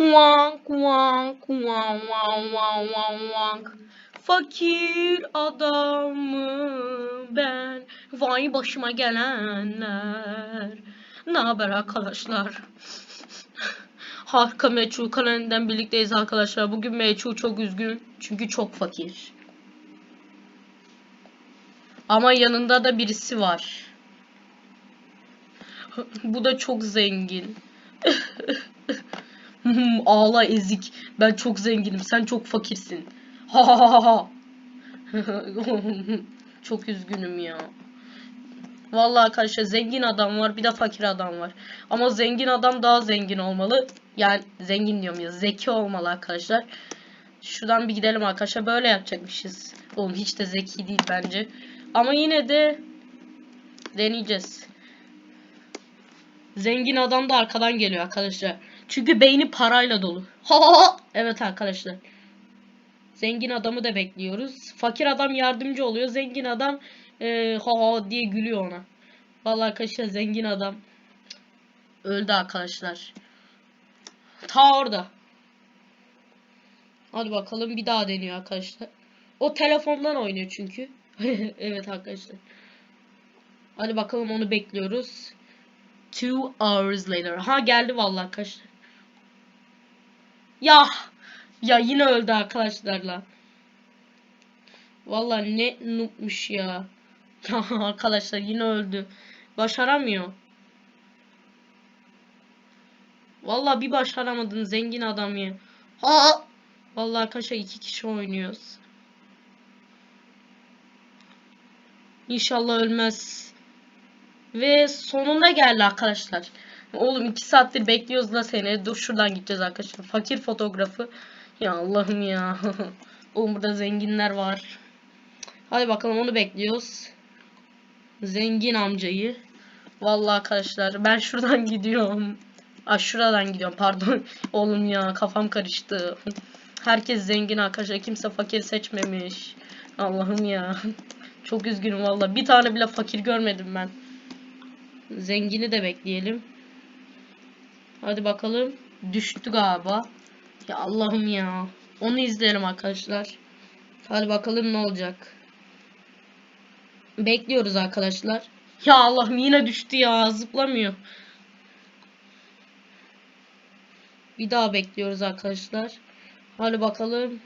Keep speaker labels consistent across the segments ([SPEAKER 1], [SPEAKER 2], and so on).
[SPEAKER 1] Wank wank wank wank wank wank wank. Fakir adamım ben. Vay başıma gelenler. Ne haber arkadaşlar? Harika Meçhul kanalından birlikteyiz arkadaşlar. Bugün Meçhul çok üzgün. Çünkü çok fakir. Ama yanında da birisi var. Bu da çok zengin. Hmm, Ağla ezik. Ben çok zenginim. Sen çok fakirsin. Ha ha ha ha. çok üzgünüm ya. Vallahi arkadaşlar zengin adam var bir de fakir adam var. Ama zengin adam daha zengin olmalı. Yani zengin diyorum ya zeki olmalı arkadaşlar. Şuradan bir gidelim arkadaşlar. Böyle yapacakmışız. Oğlum hiç de zeki değil bence. Ama yine de deneyeceğiz. Zengin adam da arkadan geliyor arkadaşlar. Çünkü beyni parayla dolu. Evet arkadaşlar. Zengin adamı da bekliyoruz. Fakir adam yardımcı oluyor. Zengin adam e, ha ha diye gülüyor ona. Vallahi arkadaşlar zengin adam öldü arkadaşlar. Ta orada. Hadi bakalım bir daha deniyor arkadaşlar. O telefondan oynuyor çünkü. evet arkadaşlar. Hadi bakalım onu bekliyoruz. Two hours later. Ha geldi vallahi arkadaşlar. Ya ya yine öldü arkadaşlarla. Vallahi ne noobmuş ya. Ya arkadaşlar yine öldü. Başaramıyor. Vallahi bir başaramadın zengin adam ya. Ha! Vallahi arkadaşlar iki kişi oynuyoruz. İnşallah ölmez. Ve sonunda geldi arkadaşlar. Oğlum iki saattir bekliyoruz la seni. Dur şuradan gideceğiz arkadaşlar. Fakir fotoğrafı. Ya Allah'ım ya. Oğlum burada zenginler var. Hadi bakalım onu bekliyoruz. Zengin amcayı. Vallahi arkadaşlar ben şuradan gidiyorum. Aa şuradan gidiyorum pardon. Oğlum ya kafam karıştı. Herkes zengin arkadaşlar. Kimse fakir seçmemiş. Allah'ım ya. Çok üzgünüm valla. Bir tane bile fakir görmedim ben. Zengini de bekleyelim. Hadi bakalım. Düştü galiba. Ya Allah'ım ya. Onu izleyelim arkadaşlar. Hadi bakalım ne olacak. Bekliyoruz arkadaşlar. Ya Allah'ım yine düştü ya. Zıplamıyor. Bir daha bekliyoruz arkadaşlar. Hadi bakalım.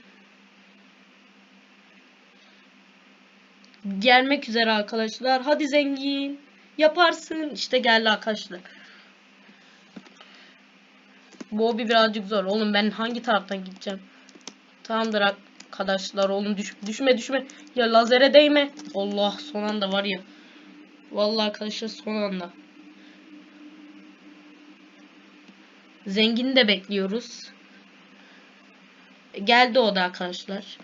[SPEAKER 1] Gelmek üzere arkadaşlar. Hadi zengin. Yaparsın. İşte geldi arkadaşlar. Hobi birazcık zor. Oğlum ben hangi taraftan gideceğim? Tamamdır arkadaşlar. Oğlum düş düşme düşme. Ya lazere değme. Allah son anda var ya. Vallahi arkadaşlar son anda. Zengini de bekliyoruz. Geldi o da arkadaşlar.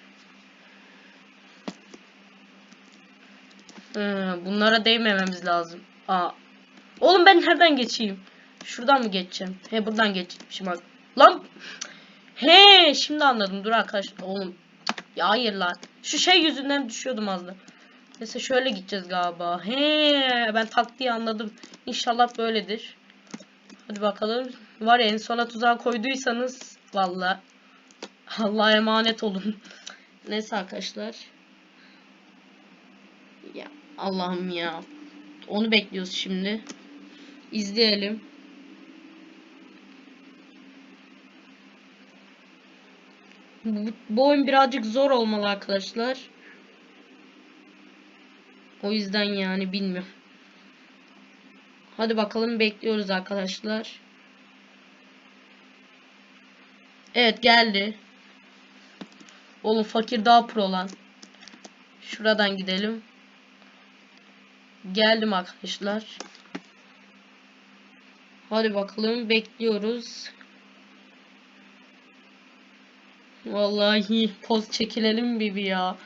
[SPEAKER 1] Ee, bunlara değmememiz lazım. Aa. Oğlum ben nereden geçeyim? Şuradan mı geçeceğim? He buradan geçmişim bak. Lan. He şimdi anladım. Dur arkadaşlar. Oğlum. Ya hayır lan. Şu şey yüzünden düşüyordum az da. Neyse şöyle gideceğiz galiba. He ben taktiği anladım. İnşallah böyledir. Hadi bakalım. Var ya en sona tuzağa koyduysanız valla Allah'a emanet olun. Neyse arkadaşlar. Ya Allah'ım ya. Onu bekliyoruz şimdi. İzleyelim. Bu, oyun birazcık zor olmalı arkadaşlar. O yüzden yani bilmiyorum. Hadi bakalım bekliyoruz arkadaşlar. Evet geldi. Oğlum fakir daha pro lan. Şuradan gidelim. Geldim arkadaşlar. Hadi bakalım bekliyoruz. Vallahi poz çekilelim bibi ya.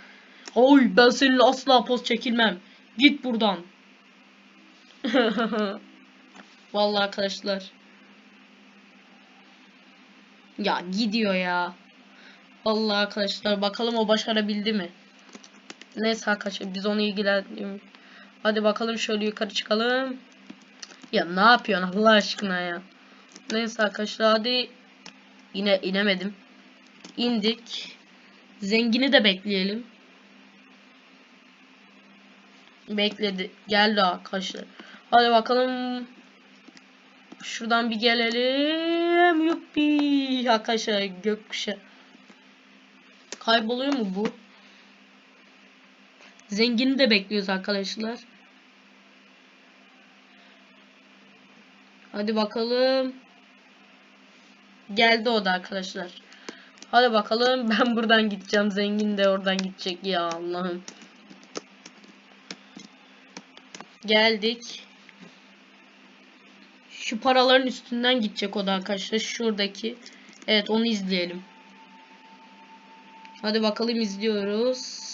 [SPEAKER 1] Oy ben seninle asla poz çekilmem. Git buradan. Vallahi arkadaşlar. Ya gidiyor ya. Vallahi arkadaşlar bakalım o başarabildi mi? Neyse arkadaşlar biz onu ilgilenmiyoruz. Hadi bakalım şöyle yukarı çıkalım. Ya ne yapıyorsun Allah aşkına ya. Neyse arkadaşlar hadi. Yine inemedim. İndik. Zengini de bekleyelim. Bekledi. Geldi arkadaşlar. Hadi bakalım. Şuradan bir gelelim. Yuppi. Arkadaşlar gökkuşağı. Kayboluyor mu bu? Zengini de bekliyoruz arkadaşlar. Hadi bakalım. Geldi o da arkadaşlar. Hadi bakalım ben buradan gideceğim. Zengin de oradan gidecek ya Allah'ım. Geldik. Şu paraların üstünden gidecek o da arkadaşlar. Şuradaki. Evet onu izleyelim. Hadi bakalım izliyoruz.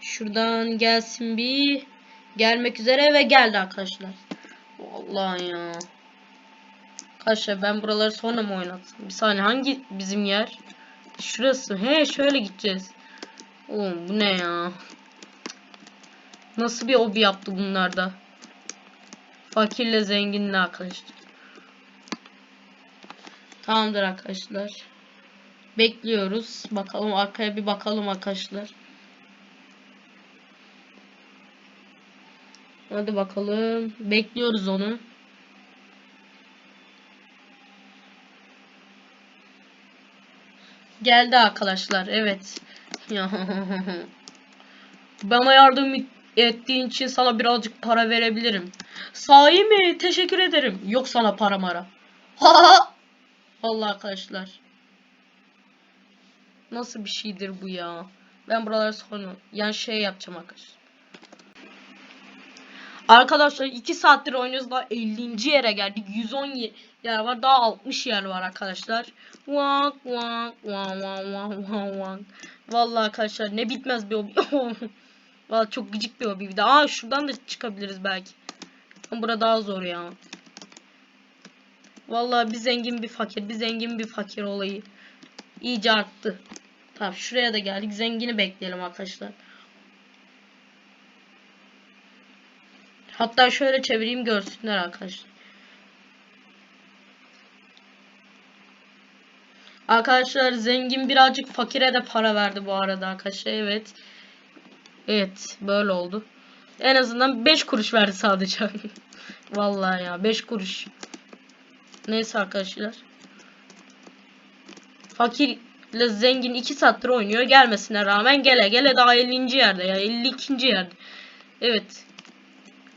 [SPEAKER 1] Şuradan gelsin bir. Gelmek üzere ve geldi arkadaşlar. Vallahi ya. Arkadaşlar ben buraları sonra mı oynatsam? Bir saniye hangi bizim yer? Şurası. He şöyle gideceğiz. Oğlum bu ne ya? Nasıl bir obi yaptı bunlar da? Fakirle zenginle arkadaşlar. Tamamdır arkadaşlar. Bekliyoruz. Bakalım arkaya bir bakalım arkadaşlar. Hadi bakalım. Bekliyoruz onu. Geldi arkadaşlar. Evet. Bana yardım ettiğin için sana birazcık para verebilirim. Sahi mi? Teşekkür ederim. Yok sana para mara. Vallahi arkadaşlar. Nasıl bir şeydir bu ya? Ben buraları sonra yani şey yapacağım arkadaşlar. Arkadaşlar 2 saattir oynuyoruz daha 50. yere geldik. 110 yer var. Daha 60 yer var arkadaşlar. Wank wank wank wank wank wank. Vallahi arkadaşlar ne bitmez bir hobi. Vallahi çok gıcık bir hobi bir de. Aa şuradan da çıkabiliriz belki. Ama burada daha zor ya. Vallahi bir zengin bir fakir, bir zengin bir fakir olayı iyice arttı. Tamam şuraya da geldik. Zengini bekleyelim arkadaşlar. Hatta şöyle çevireyim görsünler arkadaşlar. Arkadaşlar zengin birazcık fakire de para verdi bu arada arkadaşlar. Evet. Evet böyle oldu. En azından 5 kuruş verdi sadece. Vallahi ya 5 kuruş. Neyse arkadaşlar. Fakirle zengin 2 saattir oynuyor. Gelmesine rağmen gele gele daha 50. yerde ya 52. yerde. Evet.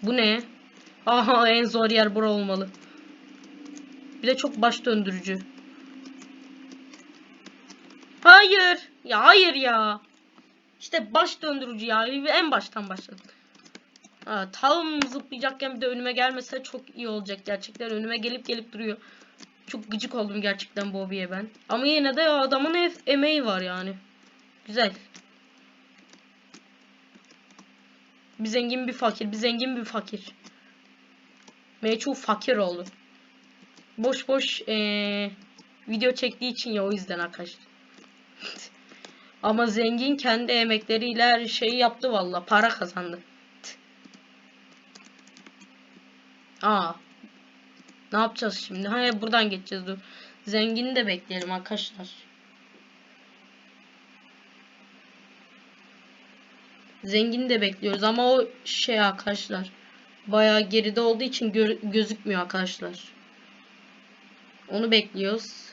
[SPEAKER 1] Bu ne? Aha en zor yer bura olmalı. Bir de çok baş döndürücü. Hayır. Ya hayır ya. İşte baş döndürücü ya. En baştan başladım. Ha, tam zıplayacakken bir de önüme gelmese çok iyi olacak gerçekten. Önüme gelip gelip duruyor. Çok gıcık oldum gerçekten bu hobiye ben. Ama yine de adamın emeği var yani. Güzel. Bir zengin bir fakir. Bir zengin bir fakir. Meçhul fakir oldu. Boş boş ee, video çektiği için ya o yüzden arkadaşlar. Ama zengin kendi emekleriyle her şeyi yaptı valla. Para kazandı. Aa. Ne yapacağız şimdi? Ha buradan geçeceğiz dur. Zengini de bekleyelim arkadaşlar. Zengini de bekliyoruz ama o şey arkadaşlar. Bayağı geride olduğu için gö gözükmüyor arkadaşlar. Onu bekliyoruz.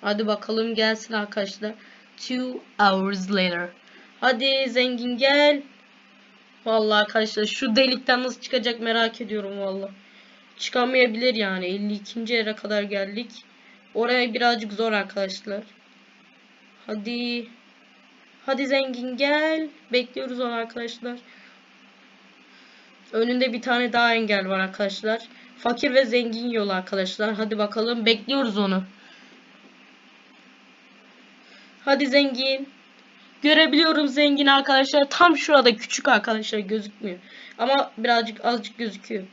[SPEAKER 1] Hadi bakalım gelsin arkadaşlar. Two hours later. Hadi zengin gel. Vallahi arkadaşlar şu delikten nasıl çıkacak merak ediyorum vallahi. Çıkamayabilir yani. 52. yere kadar geldik. Oraya birazcık zor arkadaşlar. Hadi. Hadi zengin gel. Bekliyoruz onu arkadaşlar. Önünde bir tane daha engel var arkadaşlar. Fakir ve zengin yol arkadaşlar. Hadi bakalım. Bekliyoruz onu. Hadi zengin. Görebiliyorum zengin arkadaşlar. Tam şurada küçük arkadaşlar gözükmüyor. Ama birazcık azıcık gözüküyor.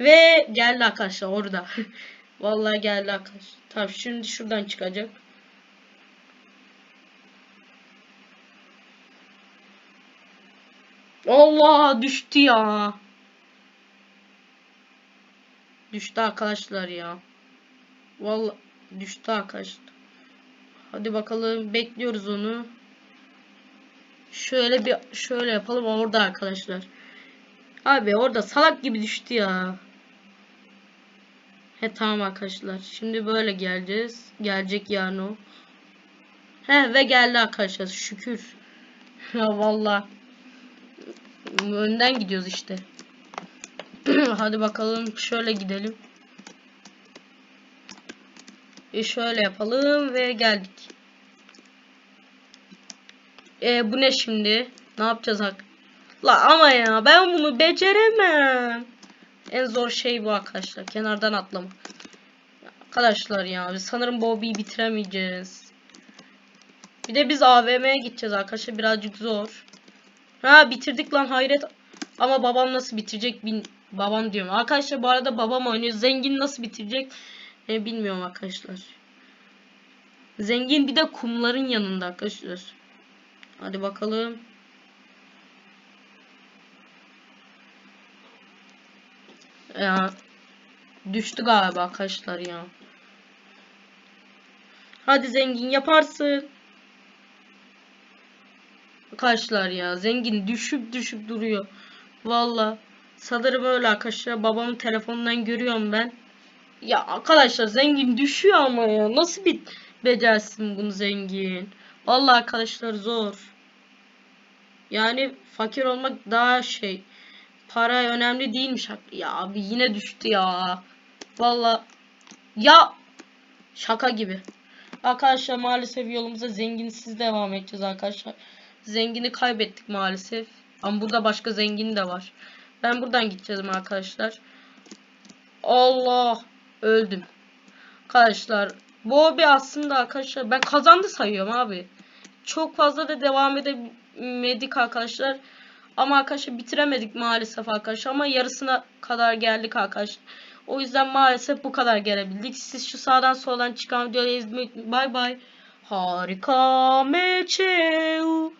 [SPEAKER 1] Ve geldi arkadaşlar orada. Vallahi geldi arkadaşlar. Tamam şimdi şuradan çıkacak. Allah düştü ya. Düştü arkadaşlar ya. Vallahi düştü arkadaşlar. Hadi bakalım bekliyoruz onu. Şöyle bir şöyle yapalım orada arkadaşlar. Abi orada salak gibi düştü ya. He tamam arkadaşlar. Şimdi böyle geleceğiz. Gelecek yani o. He ve geldi arkadaşlar. Şükür. Ya valla. Önden gidiyoruz işte. Hadi bakalım şöyle gidelim. E şöyle yapalım ve geldik. E bu ne şimdi? Ne yapacağız hak? La ama ya ben bunu beceremem. En zor şey bu arkadaşlar. Kenardan atlama. Arkadaşlar ya biz sanırım Bobby'yi bitiremeyeceğiz. Bir de biz AVM'ye gideceğiz arkadaşlar. Birazcık zor. Ha bitirdik lan hayret. Ama babam nasıl bitirecek bin babam diyorum. Arkadaşlar bu arada babam oynuyor. Zengin nasıl bitirecek? E, bilmiyorum arkadaşlar. Zengin bir de kumların yanında arkadaşlar. Hadi bakalım. Ya düştü galiba arkadaşlar ya. Hadi zengin yaparsın. Arkadaşlar ya zengin düşüp düşüp duruyor. Valla sanırım öyle arkadaşlar. Babamın telefonundan görüyorum ben. Ya arkadaşlar zengin düşüyor ama ya. Nasıl bir becersin bunu zengin? Vallahi arkadaşlar zor. Yani fakir olmak daha şey. Para önemli değilmiş. Ya abi yine düştü ya. Vallahi ya şaka gibi. Arkadaşlar maalesef yolumuza zenginsiz devam edeceğiz arkadaşlar. Zengini kaybettik maalesef. Ama burada başka zengin de var. Ben buradan gideceğim arkadaşlar. Allah öldüm. Arkadaşlar bu hobi aslında arkadaşlar ben kazandı sayıyorum abi. Çok fazla da devam edemedik arkadaşlar. Ama arkadaşlar bitiremedik maalesef arkadaşlar. Ama yarısına kadar geldik arkadaşlar. O yüzden maalesef bu kadar gelebildik. Siz şu sağdan soldan çıkan videoyu izlemeyi bay bay. Harika meçeu.